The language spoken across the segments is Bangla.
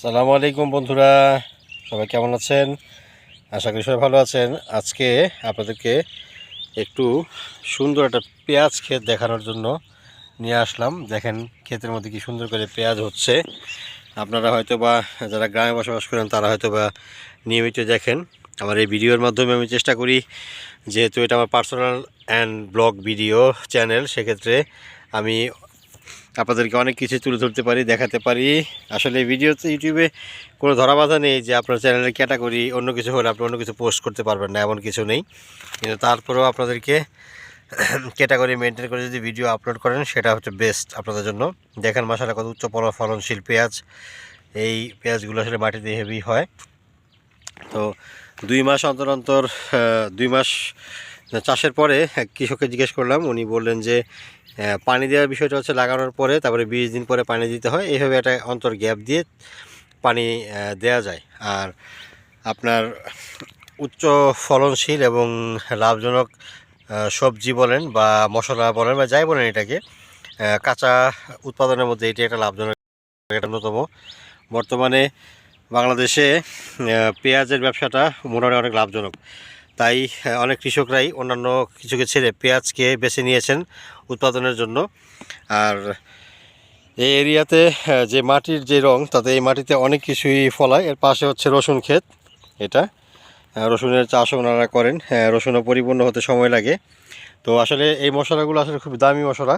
সালামু আলাইকুম বন্ধুরা। সবাই কেমন আছেন? আশা করি সবাই ভালো আছেন। আজকে আপনাদেরকে একটু সুন্দর একটা পেঁয়াজ ক্ষেত দেখানোর জন্য নিয়ে আসলাম। দেখেন ক্ষেতের মধ্যে কি সুন্দর করে পেঁয়াজ হচ্ছে। আপনারা হয়তো বা যারা গ্রামে বসবাস করেন, তারা হয়তো বা নিয়মিত দেখেন। আমার এই ভিডিওর মাধ্যমে আমি চেষ্টা করি, যেহেতু এটা আমার personal and blog video channel সেক্ষেত্রে আমি আপনাদেরকে অনেক কিছু তুলে ধরতে পারি, দেখাতে পারি। আসলে ভিডিওতে ইউটিউবে কোনো ধরা বাধা নেই যে আপনার চ্যানেলের ক্যাটাগরি অন্য কিছু হলে আপনি অন্য কিছু পোস্ট করতে পারবেন না, এমন কিছু নেই। কিন্তু তারপরেও আপনাদেরকে ক্যাটাগরি মেনটেন করে যদি ভিডিও আপলোড করেন, সেটা হচ্ছে বেস্ট আপনাদের জন্য। দেখেন মশালা কত উচ্চ ফল- ফলনশীল পেঁয়াজ। এই পেঁয়াজগুলো আসলে মাটিতে হেভি হয়। তো দুই মাস অন্তর অন্তর দুই মাস চাষের পরে এক কৃষককে জিজ্ঞেস করলাম, উনি বললেন যে পানি দেওয়ার বিষয়টা হচ্ছে লাগানোর পরে তারপরে বিশ দিন পরে পানি দিতে হয়। এইভাবে একটা অন্তর গ্যাপ দিয়ে পানি দেয়া যায়। আর আপনার উচ্চ ফলনশীল এবং লাভজনক সবজি বলেন বা মশলা বলেন বা যাই বলেন এটাকে কাঁচা উৎপাদনের মধ্যে এটি একটা লাভজনক, একটা অন্যতম। বর্তমানে বাংলাদেশে পেঁয়াজের ব্যবসাটা মোটামুটি অনেক লাভজনক। তাই অনেক কৃষকরাই অন্যান্য কিছুকে ছেড়ে পেঁয়াজকে বেছে নিয়েছেন উৎপাদনের জন্য। আর এই এরিয়াতে যে মাটির যে রং, তাতে এই মাটিতে অনেক কিছুই ফলায়। এর পাশে হচ্ছে রসুন ক্ষেত, এটা রসুনের চাষও ওনারা করেন রসুনও পরিপূর্ণ হতে সময় লাগে। তো আসলে এই মশলাগুলো আসলে খুব দামি মশলা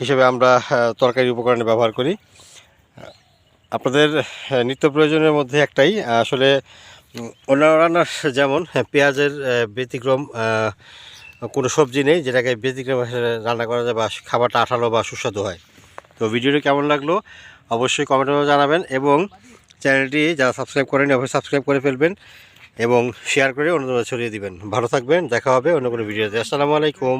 হিসেবে আমরা তরকারি উপকরণে ব্যবহার করি। আপনাদের নিত্য প্রয়োজনের মধ্যে একটাই আসলে অন্যান্য রান্নার যেমন হ্যাঁ, পেঁয়াজের ব্যতিক্রম কোনো সবজি নেই যেটাকে ব্যতিক্রম রান্না করা যায় বা খাবারটা আঠালো বা সুস্বাদু হয়। তো ভিডিওটি কেমন লাগল অবশ্যই কমেন্টে জানাবেন এবং চ্যানেলটি যারা সাবস্ক্রাইব করেনি অবশ্যই সাবস্ক্রাইব করে ফেলবেন এবং শেয়ার করে অন্যদের ছড়িয়ে দিবেন। ভালো থাকবেন দেখা হবে অন্য কোনো ভিডিওতে। আসসালামু আলাইকুম।